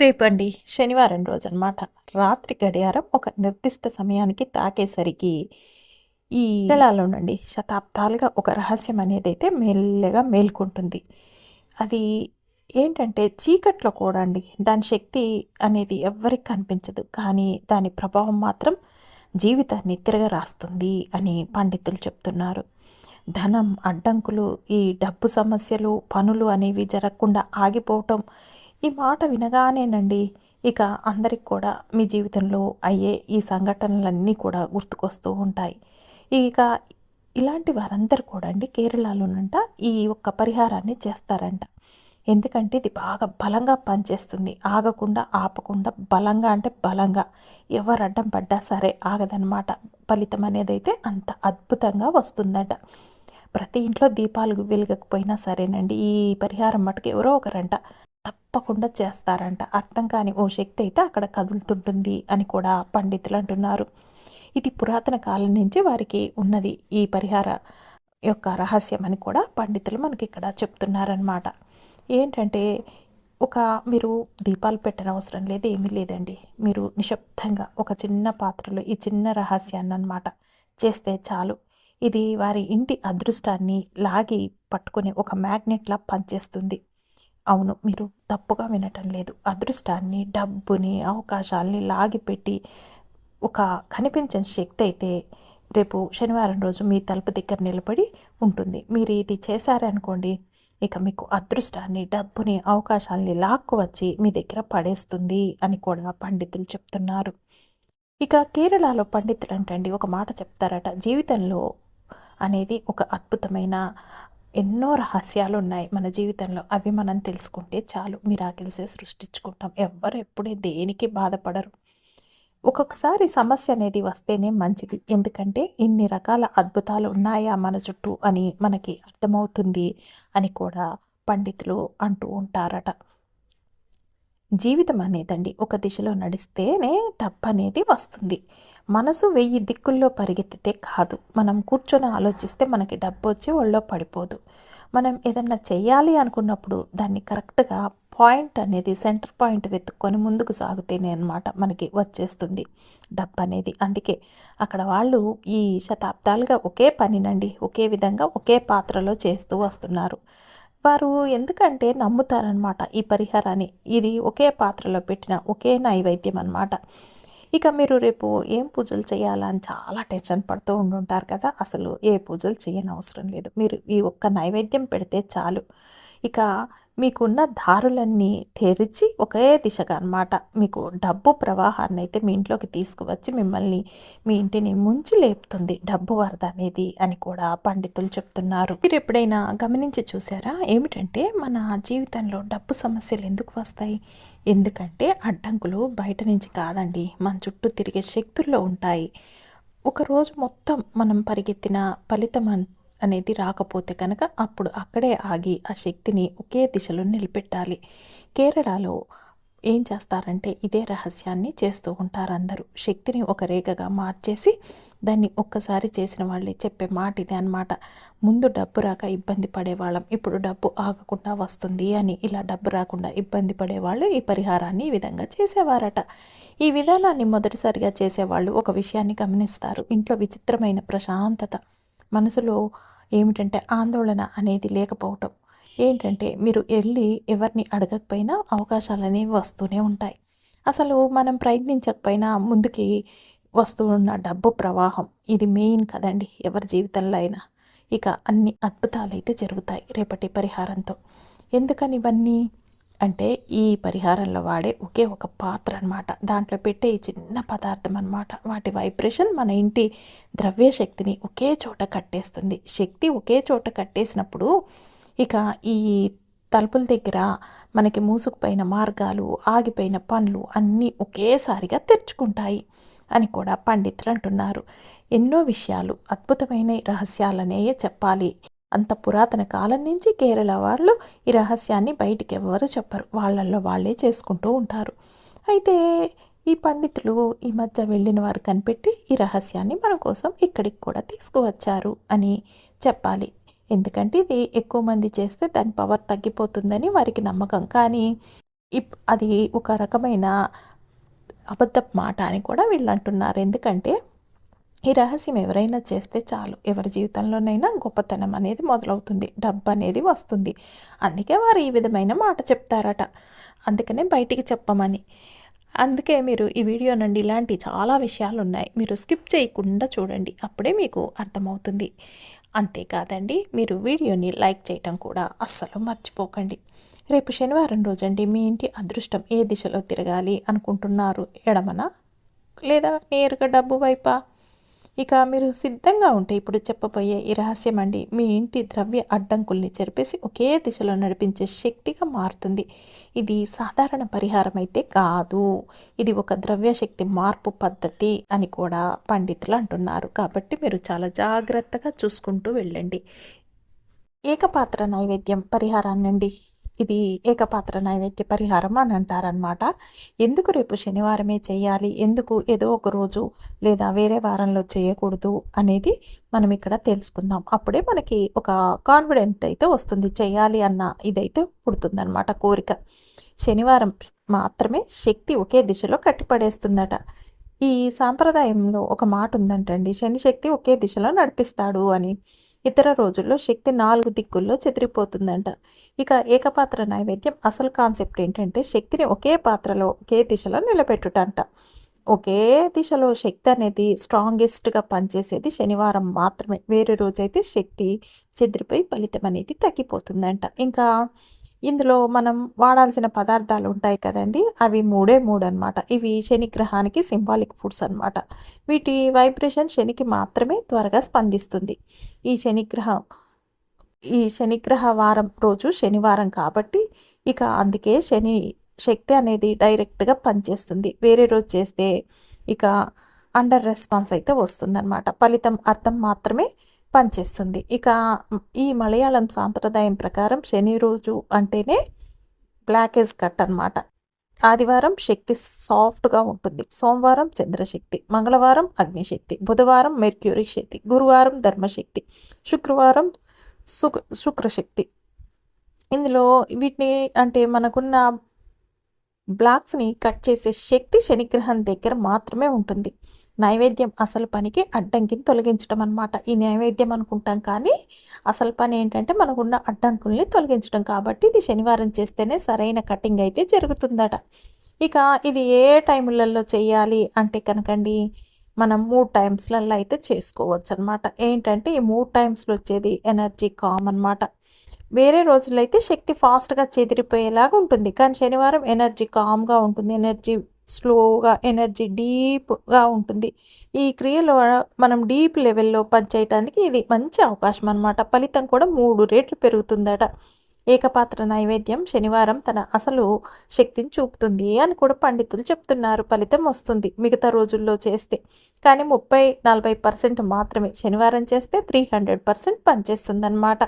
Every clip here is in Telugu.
రేపండి శనివారం రోజు అనమాట రాత్రి గడియారం ఒక నిర్దిష్ట సమయానికి తాకేసరికి ఈ నెలలో నుండి శతాబ్దాలుగా ఒక రహస్యం అనేది అయితే మెల్లగా మేల్కొంటుంది. అది ఏంటంటే చీకట్లో కూడా అండి. దాని శక్తి అనేది ఎవ్వరికి కనిపించదు. కానీ దాని ప్రభావం మాత్రం జీవితాన్ని తిరగరాస్తుంది అని పండితులు చెప్తున్నారు. ధనం అడ్డంకులు ఈ డబ్బు సమస్యలు పనులు అనేవి జరగకుండా ఆగిపోవటం ఈ మాట వినగానేనండి. ఇక అందరికి కూడా మీ జీవితంలో అయ్యే ఈ సంఘటనలన్నీ కూడా గుర్తుకొస్తూ ఉంటాయి. ఇక ఇలాంటి వారందరూ కూడా అండి కేరళలోనంట ఈ ఒక్క పరిహారాన్ని చేస్తారంట. ఎందుకంటే ఇది బాగా బలంగా పనిచేస్తుంది. ఆగకుండా ఆపకుండా బలంగా అంటే బలంగా. ఎవరు అడ్డం పడ్డా సరే ఆగదనమాట ఫలితం అనేది అయితే అంత అద్భుతంగా వస్తుందట. ప్రతి ఇంట్లో దీపాలు వెలగకపోయినా సరేనండి. ఈ పరిహారం మటుకు ఎవరో ఒకరంట. తప్పకుండా చేస్తారంట. అర్థం కాని ఓ శక్తి అయితే అక్కడ కదులుతుంటుంది అని కూడా పండితులు అంటున్నారు. ఇది పురాతన కాలం నుంచి వారికి ఉన్నది ఈ పరిహార యొక్క రహస్యం అని కూడా పండితులు మనకి ఇక్కడ చెప్తున్నారనమాట ఏంటంటే ఒక మీరు దీపాలు పెట్టిన అవసరం లేదు ఏమీ లేదండి. మీరు నిశ్శబ్దంగా ఒక చిన్న పాత్రలో ఈ చిన్న రహస్యాన్ని అనమాట చేస్తే చాలు. ఇది వారి ఇంటి అదృష్టాన్ని లాగి పట్టుకునే ఒక మ్యాగ్నెట్లా పనిచేస్తుంది. అవును మీరు తప్పుగా వినటం లేదు. అదృష్టాన్ని డబ్బుని అవకాశాలని లాగిపెట్టి ఒక కనిపించని శక్తి అయితే రేపు శనివారం రోజు మీ తలుపు దగ్గర నిలబడి ఉంటుంది. మీరు ఇది చేశారనుకోండి ఇక మీకు అదృష్టాన్ని డబ్బుని అవకాశాలని లాక్కు వచ్చి మీ దగ్గర పడేస్తుంది అని కూడా పండితులు చెప్తున్నారు. ఇక కేరళలో పండితులు అంటండి ఒక మాట చెప్తారట. జీవితంలో అనేది ఒక అద్భుతమైన ఎన్నో రహస్యాలు ఉన్నాయి మన జీవితంలో. అవి మనం తెలుసుకుంటే చాలు. మిరాకిల్సే సృష్టించుకుంటాం. ఎవ్వరు ఎప్పుడే దేనికి బాధపడరు. ఒక్కొక్కసారి సమస్య అనేది వస్తేనే మంచిది. ఎందుకంటే ఇన్ని రకాల అద్భుతాలు ఉన్నాయా మన చుట్టూ అని మనకి అర్థమవుతుంది అని కూడా పండితులు అంటూ ఉంటారట. జీవితం అనేదండి. ఒక దిశలో నడిస్తేనే డబ్బు అనేది వస్తుంది. మనసు వెయ్యి దిక్కుల్లో పరిగెత్తితే కాదు. మనం కూర్చొని ఆలోచిస్తే మనకి డబ్బు వచ్చి ఒళ్ళో పడిపోదు. మనం ఏదన్నా చెయ్యాలి అనుకున్నప్పుడు దాన్ని కరెక్ట్గా పాయింట్ అనేది సెంటర్ పాయింట్ వెతుక్కొని ముందుకు సాగుతేనే అనమాట మనకి వచ్చేస్తుంది డబ్బు అనేది. అందుకే అక్కడ వాళ్ళు ఈ శతాబ్దాలుగా ఒకే పనినండి. ఒకే విధంగా ఒకే పాత్రలో చేస్తూ వస్తున్నారు. వారు ఎందుకంటే నమ్ముతారనమాట ఈ పరిహారాన్ని. ఇది ఒకే పాత్రలో పెట్టిన ఒకే నైవేద్యం అనమాట ఇక మీరు రేపు ఏం పూజలు చేయాలని చాలా టెన్షన్ పడుతూ ఉండుంటారు కదా. అసలు ఏ పూజలు చేయని అవసరం లేదు. మీరు ఈ ఒక్క నైవేద్యం పెడితే చాలు. ఇక మీకున్న దారులన్నీ తెరిచి ఒకే దిశగా అనమాట మీకు డబ్బు ప్రవాహాన్ని అయితే మీ ఇంట్లోకి తీసుకువచ్చి మిమ్మల్ని మీ ఇంటిని ముంచి లేపుతుంది డబ్బు వరద అనేది అని కూడా పండితులు చెప్తున్నారు. మీరు ఎప్పుడైనా గమనించి చూసారా ఏమిటంటే మన జీవితంలో డబ్బు సమస్యలు ఎందుకు వస్తాయి? ఎందుకంటే అడ్డంకులు బయట నుంచి కాదండి మన చుట్టూ తిరిగే శక్తుల్లో ఉంటాయి. ఒకరోజు మొత్తం మనం పరిగెత్తిన ఫలితం అనేది రాకపోతే కనుక అప్పుడు అక్కడే ఆగి ఆ శక్తిని ఒకే దిశలో నిలబెట్టాలి. కేరళలో ఏం చేస్తారంటే ఇదే రహస్యాన్ని చేస్తూ ఉంటారు అందరూ. శక్తిని ఒక రేఖగా మార్చేసి దాన్ని ఒక్కసారి చేసిన వాళ్ళే చెప్పే మాట ఇదే అనమాట ముందు డబ్బు రాక ఇబ్బంది పడేవాళ్ళం ఇప్పుడు డబ్బు ఆగకుండా వస్తుంది అని ఇలా డబ్బు రాకుండా ఇబ్బంది పడేవాళ్ళు ఈ పరిహారాన్ని ఈ విధంగా చేసేవారట. ఈ విధానాన్ని మొదటిసారిగా చేసేవాళ్ళు ఒక విషయాన్ని గమనిస్తారు. ఇంట్లో విచిత్రమైన ప్రశాంతత. మనసులో ఏమిటంటే ఆందోళన అనేది లేకపోవటం. ఏంటంటే మీరు వెళ్ళి ఎవరిని అడగకపోయినా అవకాశాలు అనేవి వస్తూనే ఉంటాయి. అసలు మనం ప్రయత్నించకపోయినా ముందుకి వస్తున్న డబ్బు ప్రవాహం ఇది మెయిన్ కదండి ఎవరి జీవితంలో అయినా. ఇక అన్ని అద్భుతాలు అయితే జరుగుతాయి రేపటి పరిహారంతో. ఎందుకని ఇవన్నీ? అంటే ఈ పరిహారంలో వాడే ఒకే ఒక పాత్ర అనమాట దాంట్లో పెట్టే ఈ చిన్న పదార్థం అనమాట వాటి వైబ్రేషన్ మన ఇంటి ద్రవ్య శక్తిని ఒకే చోట కట్టేస్తుంది. శక్తి ఒకే చోట కట్టేసినప్పుడు ఇక ఈ తలుపుల దగ్గర మనకి మూసుకుపోయిన మార్గాలు ఆగిపోయిన పనులు అన్నీ ఒకేసారిగా తెరుచుకుంటాయి అని కూడా పండితులు అంటున్నారు. ఎన్నో విషయాలు అద్భుతమైన రహస్యాలనే చెప్పాలి. అంత పురాతన కాలం నుంచి కేరళ వాళ్ళు ఈ రహస్యాన్ని బయటికి ఎవరు చెప్పరు. వాళ్ళల్లో వాళ్ళే చేసుకుంటూ ఉంటారు. అయితే ఈ పండితులు ఈ మధ్య వెళ్ళిన వారు కనిపెట్టి ఈ రహస్యాన్ని మన కోసం ఇక్కడికి కూడా తీసుకువచ్చారు అని చెప్పాలి. ఎందుకంటే ఇది ఎక్కువ మంది చేస్తే దాని పవర్ తగ్గిపోతుందని వారికి నమ్మకం. కానీ ఇప్ అది ఒక రకమైన అబద్ధపు మాట అని కూడా వీళ్ళు అంటున్నారు. ఎందుకంటే ఈ రహస్యం ఎవరైనా చేస్తే చాలు. ఎవరి జీవితంలోనైనా గొప్పతనం అనేది మొదలవుతుంది. డబ్బు అనేది వస్తుంది. అందుకే వారు ఈ విధమైన మాట చెప్తారట. అందుకనే బయటికి చెప్పమని. అందుకే మీరు ఈ వీడియో నుండి ఇలాంటి చాలా విషయాలు ఉన్నాయి మీరు స్కిప్ చేయకుండా చూడండి. అప్పుడే మీకు అర్థమవుతుంది. అంతేకాదండి మీరు వీడియోని లైక్ చేయటం కూడా అస్సలు మర్చిపోకండి. రేపు శనివారం రోజండి మీ ఇంటి అదృష్టం ఏ దిశలో తిరగాలి అనుకుంటున్నారు? ఎడమన? లేదా నేరుగా డబ్బు వైపా? ఇక మీరు సిద్ధంగా ఉంటే ఇప్పుడు చెప్పబోయే ఈ రహస్యం అండి. మీ ఇంటి ద్రవ్య అడ్డంకుల్ని చెరిపేసి ఒకే దిశలో నడిపించే శక్తిగా మారుతుంది. ఇది సాధారణ పరిహారం అయితే కాదు. ఇది ఒక ద్రవ్య శక్తి మార్పు పద్ధతి అని కూడా పండితులు అంటున్నారు. కాబట్టి మీరు చాలా జాగ్రత్తగా చూసుకుంటూ వెళ్ళండి. ఏకపాత్ర నైవేద్యం పరిహారాన్నండి. ఇది ఏకపాత్ర నైవేద్య పరిహారం అని అంటారనమాట ఎందుకు రేపు శనివారమే చేయాలి? ఎందుకు ఏదో ఒక రోజు లేదా వేరే వారంలో చేయకూడదు అనేది మనం ఇక్కడ తెలుసుకుందాం. అప్పుడే మనకి ఒక కాన్ఫిడెంట్ అయితే వస్తుంది. చేయాలి అన్న ఇదైతే పుడుతుందనమాట కోరిక. శనివారం మాత్రమే శక్తి ఒకే దిశలో కట్టిపడేస్తుందట. ఈ సాంప్రదాయంలో ఒక మాట ఉందంటండి. శని శక్తి ఒకే దిశలో నడిపిస్తాడు అని. ఇతర రోజుల్లో శక్తి నాలుగు దిక్కుల్లో చెదిరిపోతుందంట. ఇక ఏకపాత్ర నైవేద్యం అసలు కాన్సెప్ట్ ఏంటంటే శక్తిని ఒకే పాత్రలో ఒకే దిశలో నిలబెట్టుటంట. ఒకే దిశలో శక్తి అనేది స్ట్రాంగెస్ట్గా పనిచేసేది శనివారం మాత్రమే. వేరే రోజైతే శక్తి చెదిరిపోయి ఫలితం అనేది తగ్గిపోతుందంట. ఇంకా ఇందులో మనం వాడాల్సిన పదార్థాలు ఉంటాయి కదండి. అవి మూడే మూడు అనమాట ఇవి శనిగ్రహానికి సింబాలిక్ ఫుడ్స్ అనమాట వీటి వైబ్రేషన్ శనికి మాత్రమే త్వరగా స్పందిస్తుంది. ఈ శనిగ్రహం ఈ శనిగ్రహ వారం రోజు శనివారం కాబట్టి ఇక అందుకే శని శక్తి అనేది డైరెక్ట్గా పనిచేస్తుంది. వేరే రోజు చేస్తే ఇక అండర్ రెస్పాన్స్ అయితే వస్తుందన్నమాట. ఫలితం అర్థం మాత్రమే పనిచేస్తుంది. ఇక ఈ మలయాళం సాంప్రదాయం ప్రకారం శని రోజు అంటేనే బ్లాకేజ్ కట్ అనమాట ఆదివారం శక్తి సాఫ్ట్గా ఉంటుంది. సోమవారం చంద్రశక్తి మంగళవారం అగ్నిశక్తి బుధవారం మెర్క్యూరీ శక్తి గురువారం ధర్మశక్తి శుక్రవారం శుక్ శుక్రశక్తి. ఇందులో వీటిని అంటే మనకున్న బ్లాక్స్ని కట్ చేసే శక్తి శనిగ్రహం దగ్గర మాత్రమే ఉంటుంది. నైవేద్యం అసలు పనికి అడ్డంకిని తొలగించడం అనమాట ఈ నైవేద్యం అనుకుంటాం కానీ అసలు పని ఏంటంటే మనకున్న అడ్డంకుల్ని తొలగించడం. కాబట్టి ఇది శనివారం చేస్తేనే సరైన కటింగ్ అయితే జరుగుతుందట. ఇక ఇది ఏ టైములలో చేయాలి అంటే కనకండి మనం మూడు టైమ్స్లలో అయితే చేసుకోవచ్చు అనమాట ఏంటంటే ఈ మూడు టైమ్స్లో వచ్చేది ఎనర్జీ కామ్ అనమాట వేరే రోజుల్లో అయితే శక్తి ఫాస్ట్గా చెదిరిపోయేలాగా ఉంటుంది. కానీ శనివారం ఎనర్జీ కామ్గా ఉంటుంది. ఎనర్జీ స్లోగా ఎనర్జీ డీప్గా ఉంటుంది. ఈ క్రియలో మనం డీప్ లెవెల్లో పనిచేయటానికి ఇది మంచి అవకాశం అనమాట ఫలితం కూడా మూడు రేట్లు పెరుగుతుందట. ఏకపాత్ర నైవేద్యం శనివారం తన అసలు శక్తిని చూపుతుంది అని కూడా పండితులు చెప్తున్నారు. ఫలితం వస్తుంది మిగతా రోజుల్లో చేస్తే. కానీ ముప్పై నలభై పర్సెంట్ మాత్రమే శనివారం చేస్తే త్రీ హండ్రెడ్ పర్సెంట్ పనిచేస్తుంది అనమాట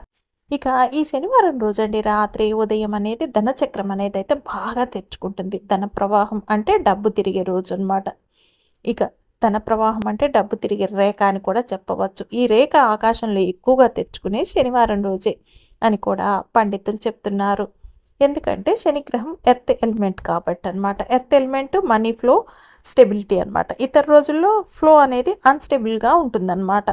ఇక ఈ శనివారం రోజండి రాత్రి ఉదయం అనేది ధనచక్రం అనేది అయితే బాగా తెచ్చుకుంటుంది ధన ప్రవాహం అంటే డబ్బు తిరిగే రోజు అనమాట ఇక ధన ప్రవాహం అంటే డబ్బు తిరిగే రేఖ అని కూడా చెప్పవచ్చు. ఈ రేఖ ఆకాశంలో ఎక్కువగా తెచ్చుకునే శనివారం రోజే అని కూడా పండితులు చెప్తున్నారు. ఎందుకంటే శనిగ్రహం ఎర్త్ ఎలిమెంట్ కాబట్టి అనమాట earth element money flow stability అనమాట ఇతర రోజుల్లో ఫ్లో అనేది అన్స్టెబుల్గా ఉంటుందన్నమాట.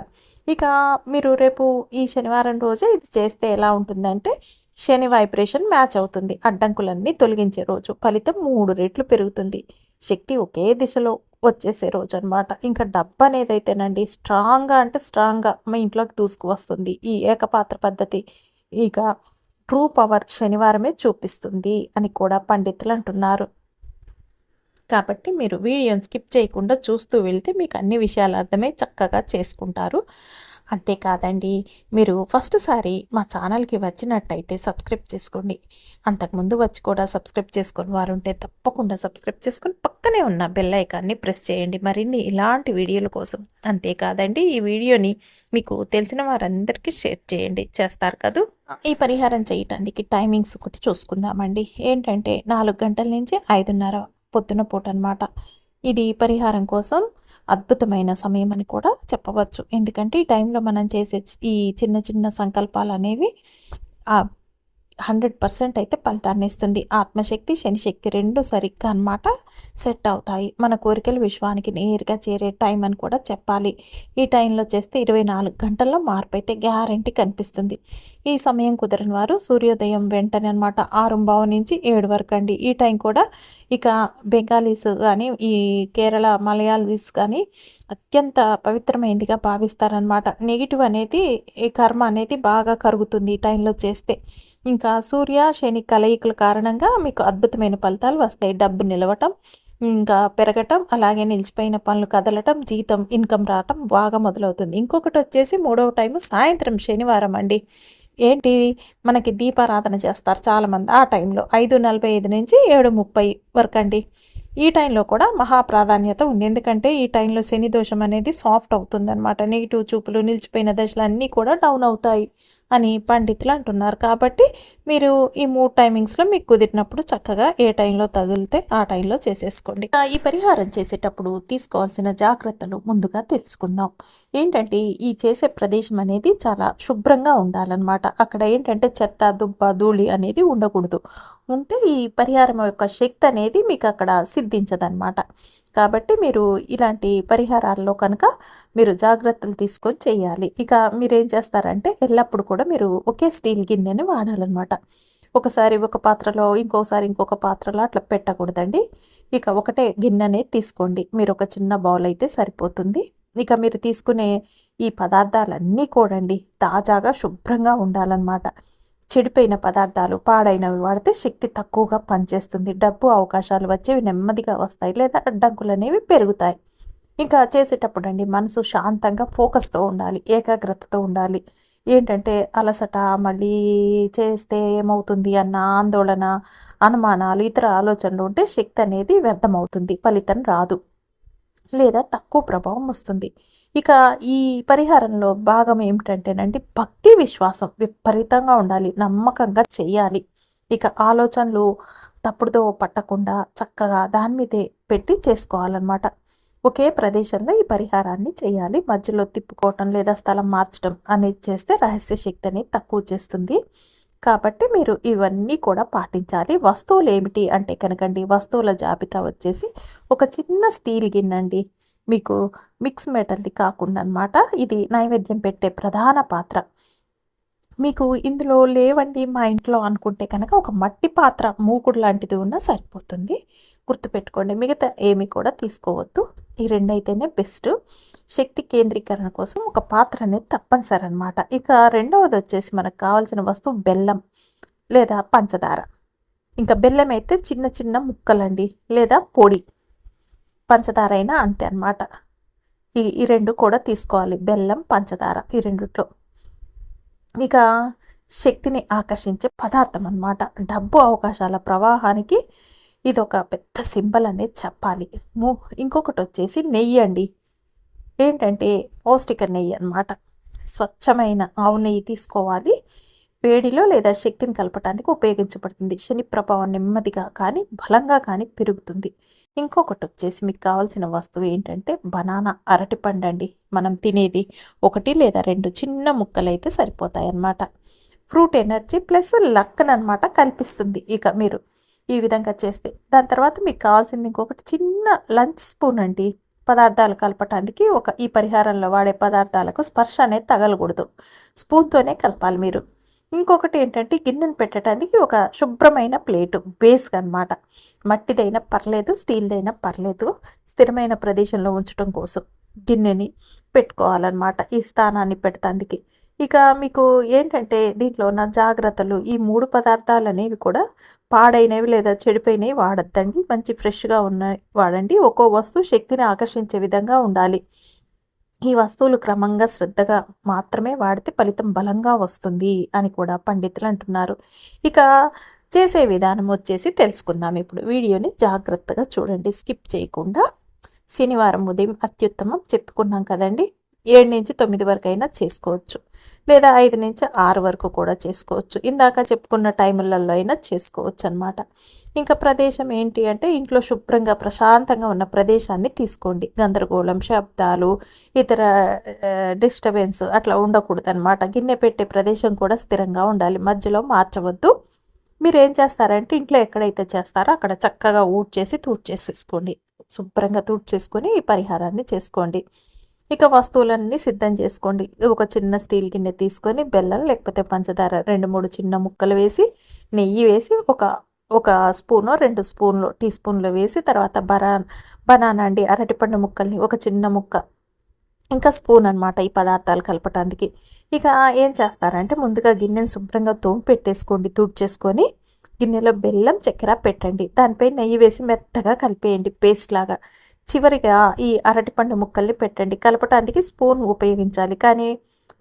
ఇక మీరు రేపు ఈ శనివారం రోజే ఇది చేస్తే ఎలా ఉంటుందంటే శని వైబ్రేషన్ మ్యాచ్ అవుతుంది. అడ్డంకులన్నీ తొలగించే రోజు. ఫలితం మూడు రెట్లు పెరుగుతుంది. శక్తి ఒకే దిశలో వచ్చేసే రోజు అనమాట ఇంకా డబ్బు అనేది అయితేనండి స్ట్రాంగ్గా అంటే స్ట్రాంగ్గా మీ ఇంట్లోకి దూసుకువస్తుంది. ఈ ఏకపాత్ర పద్ధతి ఇక ట్రూ పవర్ శనివారమే చూపిస్తుంది అని కూడా పండితులు అంటున్నారు. కాబట్టి మీరు వీడియోని స్కిప్ చేయకుండా చూస్తూ వెళ్తే మీకు అన్ని విషయాలు అర్థమై చక్కగా చేసుకుంటారు. అంతేకాదండి మీరు ఫస్ట్ సారి మా ఛానల్కి వచ్చినట్టయితే సబ్స్క్రైబ్ చేసుకోండి. అంతకుముందు వచ్చి కూడా సబ్స్క్రైబ్ చేసుకొని వారు ఉంటే తప్పకుండా సబ్స్క్రైబ్ చేసుకొని పక్కనే ఉన్న బెల్ ఐకాన్ని ప్రెస్ చేయండి. మరిన్ని ఇలాంటి వీడియోల కోసం. అంతేకాదండి ఈ వీడియోని మీకు తెలిసిన వారందరికీ షేర్ చేయండి. చేస్తారు కదూ? ఈ పరిహారం చేయటానికి టైమింగ్స్ ఒకటి చూసుకుందామండి. ఏంటంటే నాలుగు గంటల నుంచి ఐదున్నర పొద్దున పూట అనమాట ఇది పరిహారం కోసం అద్భుతమైన సమయం అని కూడా చెప్పవచ్చు. ఎందుకంటే ఈ టైంలో మనం చేసే ఈ చిన్న చిన్న సంకల్పాలు అనేవి హండ్రెడ్ పర్సెంట్ అయితే ఫలితాన్ని ఇస్తుంది. ఆత్మశక్తి శనిశక్తి రెండు సరిగ్గా అనమాట సెట్ అవుతాయి. మన కోరికలు విశ్వానికి నేరుగా చేరే టైం అని కూడా చెప్పాలి. ఈ టైంలో చేస్తే ఇరవై నాలుగు గంటల్లో మార్పు అయితే గ్యారంటీ కనిపిస్తుంది. ఈ సమయం కుదరని వారు సూర్యోదయం వెంటనే అనమాట ఆరుంబావు నుంచి ఏడు వరకు అండి. ఈ టైం కూడా ఇక బెంగాలీస్ కానీ ఈ కేరళ మలయాళీస్ కానీ అత్యంత పవిత్రమైనదిగా భావిస్తారనమాట నెగిటివ్ అనేది ఈ కర్మ అనేది బాగా కరుగుతుంది ఈ టైంలో చేస్తే. ఇంకా సూర్య శని కలయికల కారణంగా మీకు అద్భుతమైన ఫలితాలు వస్తాయి. డబ్బు నిలవటం ఇంకా పెరగటం అలాగే నిలిచిపోయిన పనులు కదలటం జీతం ఇన్కమ్ రావటం బాగా మొదలవుతుంది. ఇంకొకటి వచ్చేసి మూడవ టైము సాయంత్రం శనివారం అండి. ఏంటి? మనకి దీపారాధన చేస్తారు చాలామంది ఆ టైంలో. ఐదు నలభై ఐదు నుంచి ఏడు ముప్పై వరకు అండి. ఈ టైంలో కూడా మహా ప్రాధాన్యత ఉంది. ఎందుకంటే ఈ టైంలో శని దోషం అనేది సాఫ్ట్ అవుతుంది అనమాట నెగిటివ్ చూపులు నిలిచిపోయిన దశలు అన్నీ కూడా డౌన్ అవుతాయి. అని పండితులు అంటున్నారు. కాబట్టి మీరు ఈ మూడు టైమింగ్స్లో మీకు కుదిరినప్పుడు చక్కగా ఏ టైంలో తగిలితే ఆ టైంలో చేసేసుకోండి. ఈ పరిహారం చేసేటప్పుడు తీసుకోవాల్సిన జాగ్రత్తలు ముందుగా తెలుసుకుందాం. ఏంటంటే ఈ చేసే ప్రదేశం అనేది చాలా శుభ్రంగా ఉండాలన్నమాట. అక్కడ ఏంటంటే చెత్త దుబ్బ ధూళి అనేది ఉండకూడదు. ఉంటే ఈ పరిహారం యొక్క శక్తి అనేది మీకు అక్కడ సిద్ధించదనమాట కాబట్టి మీరు ఇలాంటి పరిహారాల్లో కనుక మీరు జాగ్రత్తలు తీసుకొని చేయాలి. ఇక మీరేం చేస్తారంటే ఎల్లప్పుడు కూడా మీరు ఒకే స్టీల్ గిన్నెని వాడాలన్నమాట. ఒకసారి ఒక పాత్రలో ఇంకోసారి ఇంకొక పాత్రలో అట్లా పెట్టకూడదండి. ఇక ఒకటే గిన్నె అనేది తీసుకోండి. మీరు ఒక చిన్న బౌల్ అయితే సరిపోతుంది. ఇక మీరు తీసుకునే ఈ పదార్థాలన్నీ కూడండి తాజాగా శుభ్రంగా ఉండాలన్నమాట. చెడిపోయిన పదార్థాలు పాడైనవి వాడితే శక్తి తక్కువగా పనిచేస్తుంది. డబ్బు అవకాశాలు వచ్చేవి నెమ్మదిగా వస్తాయి లేదా అడ్డంకులు అనేవి పెరుగుతాయి. ఇంకా చేసేటప్పుడు అండి మనసు శాంతంగా ఫోకస్తో ఉండాలి ఏకాగ్రతతో ఉండాలి. ఏంటంటే అలసట మళ్ళీ చేస్తే ఏమవుతుంది అన్న ఆందోళన అనుమానాలు ఇతర ఆలోచనలు ఉంటే శక్తి అనేది వ్యర్థమవుతుంది ఫలితం రాదు. లేదా తక్కువ ప్రభావం వస్తుంది. ఇక ఈ పరిహారంలో భాగం ఏమిటంటేనండి భక్తి విశ్వాసం విపరీతంగా ఉండాలి నమ్మకంగా చేయాలి. ఇక ఆలోచనలు తప్పుడుతో పట్టకుండా చక్కగా దాని మీదే పెట్టి చేసుకోవాలన్నమాట. ఒకే ప్రదేశంలో ఈ పరిహారాన్ని చేయాలి. మధ్యలో తిప్పుకోవటం లేదా స్థలం మార్చడం అనేది చేస్తే రహస్య శక్తి అనేది తక్కువ చేస్తుంది. కాబట్టి మీరు ఇవన్నీ కూడా పాటించాలి. వస్తువులు ఏమిటి అంటే కనుకండి వస్తువుల జాబితా వచ్చేసి ఒక చిన్న స్టీల్ గిన్నండి. మీకు మిక్స్ మెటల్ది కాకుండా అనమాట ఇది నైవేద్యం పెట్టే ప్రధాన పాత్ర. మీకు ఇందులో లేవండి మా ఇంట్లో అనుకుంటే కనుక ఒక మట్టి పాత్ర మూకుడు లాంటిది ఉన్నా సరిపోతుంది. గుర్తుపెట్టుకోండి మిగతా ఏమి కూడా తీసుకోవద్దు. ఈ రెండైతేనే బెస్ట్. శక్తి కేంద్రీకరణ కోసం ఒక పాత్ర అనేది తప్పనిసరి అనమాట ఇక రెండవది వచ్చేసి మనకు కావాల్సిన వస్తువు బెల్లం లేదా పంచదార. ఇంకా బెల్లం అయితే చిన్న చిన్న ముక్కలండి లేదా పొడి. పంచదార అయినా అంతే అనమాట ఈ ఈ రెండు కూడా తీసుకోవాలి. బెల్లం పంచదార ఈ రెండిట్లో. ఇక శక్తిని ఆకర్షించే పదార్థం అనమాట డబ్బు అవకాశాల ప్రవాహానికి ఇది ఒక పెద్ద సింబల్ అనేది చెప్పాలి. మూ ఇంకొకటి వచ్చేసి నెయ్యి అండి. ఏంటంటే పౌష్టిక నెయ్యి అనమాట స్వచ్ఛమైన ఆవు నెయ్యి తీసుకోవాలి. వేడిలో లేదా శక్తిని కలపటానికి ఉపయోగించబడుతుంది. శని ప్రభావం నెమ్మదిగా కానీ బలంగా కానీ పెరుగుతుంది. ఇంకొకటి వచ్చేసి మీకు కావాల్సిన వస్తువు ఏంటంటే బనానా అరటిపండు అండి. మనం తినేది ఒకటి లేదా రెండు చిన్న ముక్కలు అయితే సరిపోతాయి అన్నమాట ఫ్రూట్ ఎనర్జీ ప్లస్ లక్కన్ అనమాట కల్పిస్తుంది. ఇక మీరు ఈ విధంగా చేస్తే. దాని తర్వాత మీకు కావాల్సింది ఇంకొకటి చిన్న లంచ్ స్పూన్ అండి. పదార్థాలు కలపటానికి ఒక ఈ పరిహారంలో వాడే పదార్థాలకు స్పర్శ అనేది తగలకూడదు. స్పూన్తోనే కలపాలి మీరు. ఇంకొకటి ఏంటంటే గిన్నెను పెట్టడానికి ఒక శుభ్రమైన ప్లేటు బేస్క్ అనమాట మట్టిదైనా పర్లేదు స్టీల్దైనా పర్లేదు స్థిరమైన ప్రదేశంలో ఉంచడం కోసం గిన్నెని పెట్టుకోవాలన్నమాట ఈ స్థానాన్ని పెట్టడానికి ఇక మీకు ఏంటంటే దీంట్లో ఉన్న జాగ్రత్తలు ఈ మూడు పదార్థాలు అనేవి కూడా పాడైనవి లేదా చెడిపోయినవి వాడద్దండి. మంచి ఫ్రెష్గా ఉన్నాయి వాడండి. ఒక్కో వస్తువు శక్తిని ఆకర్షించే విధంగా ఉండాలి. ఈ వస్తువులు క్రమంగా శ్రద్ధగా మాత్రమే వాడితే ఫలితం బలంగా వస్తుంది అని కూడా పండితులు అంటున్నారు. ఇక చేసే విధానం వచ్చేసి తెలుసుకుందాం ఇప్పుడు. వీడియోని జాగ్రత్తగా చూడండి. స్కిప్ చేయకుండా శనివారం ఉదయం అత్యుత్తమం చెప్పుకున్నాం కదండి. ఏడు నుంచి తొమ్మిది వరకు అయినా చేసుకోవచ్చు. లేదా ఐదు నుంచి ఆరు వరకు కూడా చేసుకోవచ్చు. ఇందాక చెప్పుకున్న టైములలో అయినా చేసుకోవచ్చు అనమాట ఇంకా ప్రదేశం ఏంటి అంటే ఇంట్లో శుభ్రంగా ప్రశాంతంగా ఉన్న ప్రదేశాన్ని తీసుకోండి. గందరగోళం శబ్దాలు ఇతర డిస్టర్బెన్స్ అట్లా ఉండకూడదు అనమాట గిన్నె పెట్టే ప్రదేశం కూడా స్థిరంగా ఉండాలి. మధ్యలో మార్చవద్దు. మీరు ఏం చేస్తారంటే ఇంట్లో ఎక్కడైతే చేస్తారో అక్కడ చక్కగా ఊడ్ చేసి తూడ్ చేసేసుకోండి. శుభ్రంగా తూడ్ చేసుకొని ఈ పరిహారాన్ని చేసుకోండి. ఇక వస్తువులన్నీ సిద్ధం చేసుకోండి. ఒక చిన్న స్టీల్ గిన్నె తీసుకొని బెల్లం లేకపోతే పంచదార రెండు మూడు చిన్న ముక్కలు వేసి నెయ్యి వేసి ఒక ఒక స్పూను రెండు స్పూన్లు టీ స్పూన్లు వేసి తర్వాత బరా బనానా అండి అరటిపండు ముక్కల్ని ఒక చిన్న ముక్క. ఇంకా స్పూన్ అనమాట ఈ పదార్థాలు కలపటానికి. ఇక ఏం చేస్తారంటే ముందుగా గిన్నెను శుభ్రంగా తోము పెట్టేసుకోండి తుడిచేసుకొని గిన్నెలో బెల్లం చక్కెర పెట్టండి. దానిపై నెయ్యి వేసి మెత్తగా కలిపేయండి పేస్ట్ లాగా. చివరిగా ఈ అరటిపండు ముక్కల్ని పెట్టండి. కలపటానికి స్పూన్ ఉపయోగించాలి. కానీ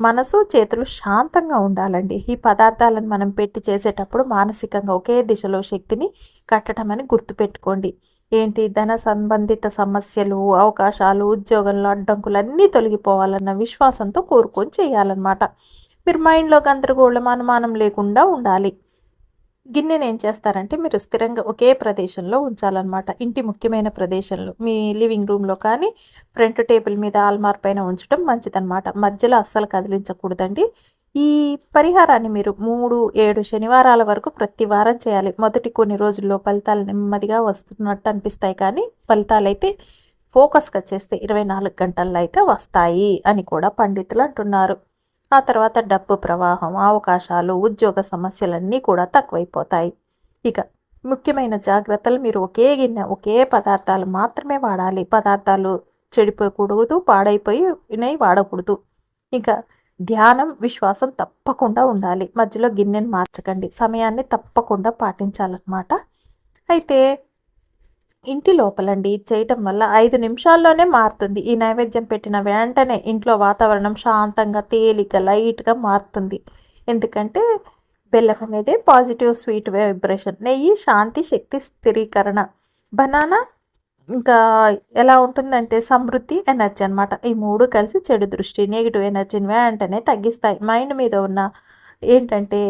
మనసు చేతులు శాంతంగా ఉండాలండి. ఈ పదార్థాలను మనం పెట్టి చేసేటప్పుడు మానసికంగా ఒకే దిశలో శక్తిని కట్టడం అని గుర్తుపెట్టుకోండి. ఏంటి? ధన సంబంధిత సమస్యలు అవకాశాలు ఉద్యోగంలో అడ్డంకులు అన్నీ తొలగిపోవాలన్న విశ్వాసంతో కోరుకొని చేయాలన్నమాట. మీరు మైండ్లో గందరగోళం అనుమానం లేకుండా ఉండాలి. గిన్నెని ఏం చేస్తారంటే మీరు స్థిరంగా ఒకే ప్రదేశంలో ఉంచాలన్నమాట. ఇంటి ముఖ్యమైన ప్రదేశంలో. మీ లివింగ్ రూమ్లో కానీ ఫ్రంట్ టేబుల్ మీద ఆల్మార్ పైన ఉంచడం మంచిదన్నమాట. మధ్యలో అస్సలు కదిలించకూడదండి. ఈ పరిహారాన్ని మీరు మూడు ఏడు శనివారాల వరకు ప్రతి వారం చేయాలి. మొదటి కొన్ని రోజుల్లో ఫలితాలు నెమ్మదిగా వస్తున్నట్టు అనిపిస్తాయి కానీ ఫలితాలు అయితే ఫోకస్గా చేస్తే ఇరవై నాలుగు గంటల్లో అయితే వస్తాయి అని కూడా పండితులు అంటున్నారు. ఆ తర్వాత డబ్బు ప్రవాహం అవకాశాలు ఉద్యోగ సమస్యలన్నీ కూడా తక్కువైపోతాయి. ఇక ముఖ్యమైన జాగ్రత్తలు మీరు ఒకే గిన్నె ఒకే పదార్థాలు మాత్రమే వాడాలి. పదార్థాలు చెడిపోకూడదు పాడైపోయి వాడకూడదు. ఇంకా ధ్యానం విశ్వాసం తప్పకుండా ఉండాలి. మధ్యలో గిన్నెను మార్చకండి. సమయాన్ని తప్పకుండా పాటించాలన్నమాట. అయితే ఇంటి లోపలండి. చేయటం వల్ల ఐదు నిమిషాల్లోనే మారుతుంది. ఈ నైవేద్యం పెట్టిన వెంటనే ఇంట్లో వాతావరణం శాంతంగా తేలిక లైట్గా మారుతుంది. ఎందుకంటే బెల్లం అనేది పాజిటివ్ స్వీట్ వైబ్రేషన్. నెయ్యి శాంతి శక్తి స్థిరీకరణ. బనానా ఇంకా ఎలా ఉంటుందంటే సమృద్ధి ఎనర్జీ అనమాట ఈ మూడు కలిసి చెడు దృష్టి నెగిటివ్ ఎనర్జీని వెంటనే తగ్గిస్తాయి. మైండ్ మీద ఉన్న ఏంటంటే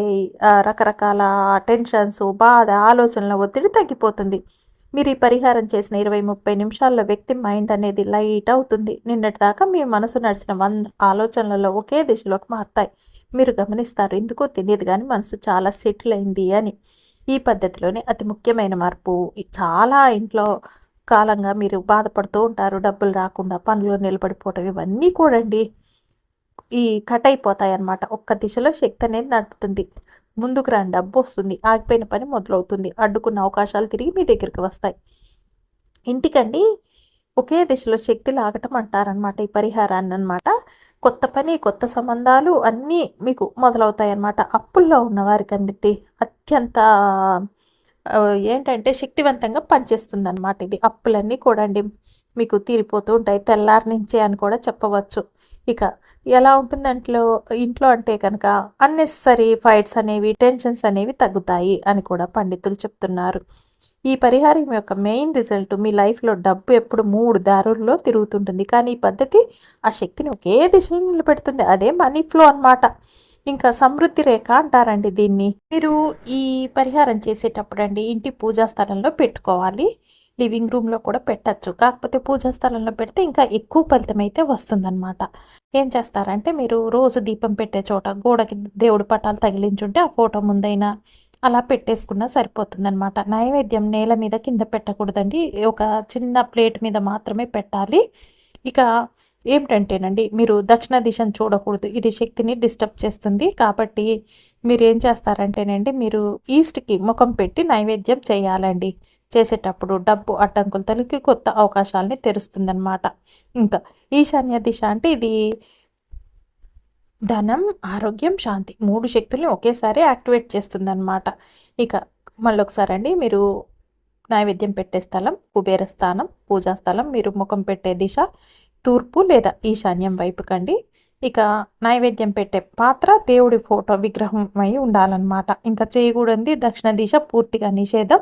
రకరకాల టెన్షన్స్ బాధ ఆలోచనల ఒత్తిడి తగ్గిపోతుంది. మీరు ఈ పరిహారం చేసిన ఇరవై ముప్పై నిమిషాల్లో వ్యక్తి మైండ్ అనేది లైట్ అవుతుంది. నిన్నటి దాకా మీ మనసు నడిచిన వంద ఆలోచనలలో ఒకే దిశలోకి మారుతాయి. మీరు గమనిస్తారు ఎందుకో తెలియదు కానీ మనసు చాలా సెటిల్ అయింది అని. ఈ పద్ధతిలోనే అతి ముఖ్యమైన మార్పు చాలా ఇంట్లో కాలంగా మీరు బాధపడుతూ ఉంటారు డబ్బులు రాకుండా పనులు నిలబడిపోవటం ఇవన్నీ కూడండి ఈ కట్ అయిపోతాయి అన్నమాట ఒక్క దిశలో శక్తి అనేది నడుపుతుంది. ముందుకు రాని డబ్బు వస్తుంది ఆగిపోయిన పని మొదలవుతుంది అడ్డుకున్న అవకాశాలు తిరిగి మీ దగ్గరికి వస్తాయి. ఇంటికండి ఒకే దిశలో శక్తి లాగటం అంటారనమాట ఈ పరిహారాన్ని అనమాట కొత్త పని కొత్త సంబంధాలు అన్నీ మీకు మొదలవుతాయి అన్నమాట అప్పుల్లో ఉన్న వారికి అత్యంత ఏంటంటే శక్తివంతంగా పనిచేస్తుంది అనమాట ఇది. అప్పులన్నీ కూడా అండి మీకు తీరిపోతూ ఉంటాయి తెల్లారి నుంచే అని కూడా చెప్పవచ్చు. ఇక ఎలా ఉంటుందంట్లో ఇంట్లో అంటే కనుక అన్నెసరీ ఫైట్స్ అనేవి టెన్షన్స్ అనేవి తగ్గుతాయి అని కూడా పండితులు చెప్తున్నారు. ఈ పరిహారం యొక్క మెయిన్ రిజల్ట్ మీ లైఫ్లో డబ్బు ఎప్పుడు మూడు దారుల్లో తిరుగుతుంటుంది. కానీ ఈ పద్ధతి ఆ శక్తిని ఒకే దిశలో నిలబెడుతుంది. అదే మనీ ఫ్లో అనమాట ఇంకా సమృద్ధి రేఖ అంటారండి దీన్ని. మీరు ఈ పరిహారం చేసేటప్పుడు అండి ఇంటి పూజా స్థలంలో పెట్టుకోవాలి. లివింగ్ రూమ్లో కూడా పెట్టచ్చు. కాకపోతే పూజా స్థలంలో పెడితే ఇంకా ఎక్కువ ఫలితం అయితే వస్తుందన్నమాట. ఏం చేస్తారంటే మీరు రోజు దీపం పెట్టే చోట గోడకి దేవుడి పటాలు తగిలించుంటే ఆ ఫోటో ముందైనా అలా పెట్టేసుకున్నా సరిపోతుందనమాట నైవేద్యం నేల మీద కింద పెట్టకూడదండి. ఒక చిన్న ప్లేట్ మీద మాత్రమే పెట్టాలి. ఇక ఏమిటంటేనండి మీరు దక్షిణ దిశను చూడకూడదు. ఇది శక్తిని డిస్టర్బ్ చేస్తుంది. కాబట్టి మీరు ఏం చేస్తారంటేనండి మీరు ఈస్ట్కి ముఖం పెట్టి నైవేద్యం చేయాలండి. చేసేటప్పుడు డబ్బు అడ్డంకులు తనకి కొత్త అవకాశాలని తెరుస్తుందన్నమాట. ఇంకా ఈశాన్య దిశ అంటే ఇది ధనం ఆరోగ్యం శాంతి మూడు శక్తుల్ని ఒకేసారి యాక్టివేట్ చేస్తుందన్నమాట. ఇక మళ్ళీ ఒకసారి అండి మీరు నైవేద్యం పెట్టే స్థలం కుబేర స్థానం పూజా స్థలం మీరు ముఖం పెట్టే దిశ తూర్పు లేదా ఈశాన్యం వైపుకండి. ఇక నైవేద్యం పెట్టే పాత్ర దేవుడి ఫోటో విగ్రహం అయి ఉండాలన్నమాట. ఇంకా చేయకూడదు దక్షిణ దిశ పూర్తిగా నిషేధం.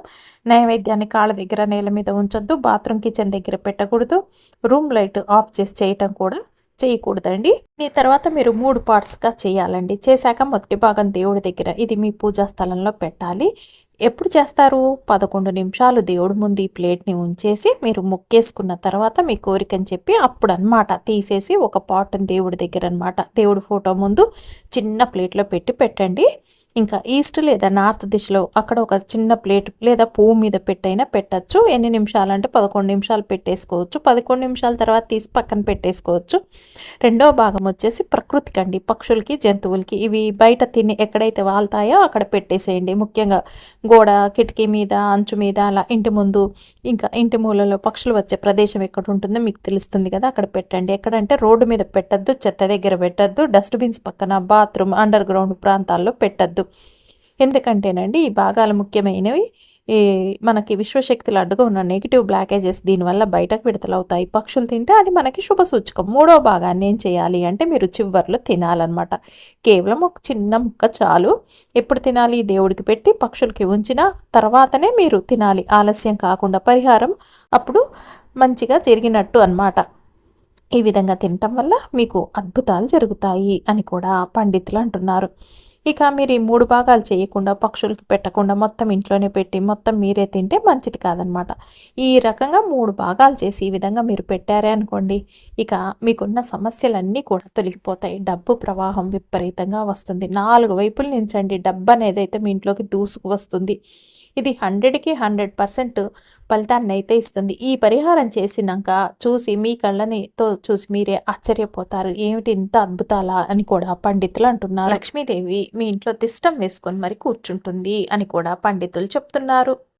నైవేద్యాన్ని కాళ్ళ దగ్గర నేల మీద ఉంచొద్దు బాత్రూమ్ కిచెన్ దగ్గర పెట్టకూడదు రూమ్ లైట్ ఆఫ్ చేసి చేయటం కూడా చేయకూడదండి. ఈ తర్వాత మీరు మూడు పార్ట్స్గా చేయాలండి. చేశాక మొదటి భాగం దేవుడి దగ్గర ఇది మీ పూజా స్థలంలో పెట్టాలి. ఎప్పుడు చేస్తారు? పదకొండు నిమిషాలు దేవుడి ముందు ఈ ప్లేట్ని ఉంచేసి మీరు మొక్కేసుకున్న తర్వాత మీ కోరికని చెప్పి అప్పుడు అనమాట తీసేసి ఒక పాటుని దేవుడి దగ్గర అనమాట దేవుడి ఫోటో ముందు చిన్న ప్లేట్లో పెట్టి పెట్టండి. ఇంకా ఈస్ట్ లేదా నార్త్ దిశలో అక్కడ ఒక చిన్న ప్లేట్ లేదా పువ్వు మీద పెట్టైనా పెట్టచ్చు. ఎన్ని నిమిషాలు అంటే పదకొండు నిమిషాలు పెట్టేసుకోవచ్చు. పదకొండు నిమిషాల తర్వాత తీసి పక్కన పెట్టేసుకోవచ్చు. రెండో భాగం వచ్చేసి ప్రకృతికి అండి పక్షులకి జంతువులకి. ఇవి బయట తిని ఎక్కడైతే వాళ్తాయో అక్కడ పెట్టేసేయండి. ముఖ్యంగా గోడ కిటికీ మీద అంచు మీద అలా ఇంటి ముందు ఇంకా ఇంటి మూలలో పక్షులు వచ్చే ప్రదేశం ఎక్కడ ఉంటుందో మీకు తెలుస్తుంది కదా అక్కడ పెట్టండి. ఎక్కడంటే రోడ్డు మీద పెట్టద్దు చెత్త దగ్గర పెట్టద్దు డస్ట్బిన్స్ పక్కన బాత్రూమ్ అండర్ గ్రౌండ్ ప్రాంతాల్లో పెట్టద్దు. ఎందుకంటేనండి ఈ భాగాలు ముఖ్యమైనవి. ఈ మనకి విశ్వశక్తులు అడ్డుగా ఉన్న నెగిటివ్ బ్లాకేజెస్ దీనివల్ల బయటకు విడతలవుతాయి పక్షులు తింటే అది మనకి శుభ సూచకం. మూడో భాగాన్ని ఏం చేయాలి అంటే మీరు చివర్లో తినాలన్నమాట. కేవలం ఒక చిన్న ముక్క చాలు. ఎప్పుడు తినాలి? దేవుడికి పెట్టి పక్షులకి ఉంచిన తర్వాతనే మీరు తినాలి. ఆలస్యం కాకుండా పరిహారం అప్పుడు మంచిగా జరిగినట్టు అనమాట ఈ విధంగా తినటం వల్ల మీకు అద్భుతాలు జరుగుతాయి అని కూడా పండితులు అంటున్నారు. ఇక మీరు ఈ మూడు భాగాలు చేయకుండా పక్షులకి పెట్టకుండా మొత్తం ఇంట్లోనే పెట్టి మొత్తం మీరే తింటే మంచిది కాదనమాట ఈ రకంగా మూడు భాగాలు చేసి ఈ విధంగా మీరు పెట్టారే అనుకోండి ఇక మీకున్న సమస్యలన్నీ కూడా తొలగిపోతాయి. డబ్బు ప్రవాహం విపరీతంగా వస్తుంది. నాలుగు వైపుల నుంచండి డబ్బు అనేది అయితే మీ ఇంట్లోకి దూసుకు వస్తుంది. ఇది హండ్రెడ్కి హండ్రెడ్ పర్సెంట్ ఫలితాన్ని అయితే ఇస్తుంది. ఈ పరిహారం చేసినాక చూసి మీ కళ్ళనితో చూసి మీరే ఆశ్చర్యపోతారు. ఏమిటి ఇంత అద్భుతాలా అని కూడా పండితులు అంటున్నారు. లక్ష్మీదేవి మీ ఇంట్లో తిష్టం వేసుకొని మరి కూర్చుంటుంది అని కూడా పండితులు చెప్తున్నారు.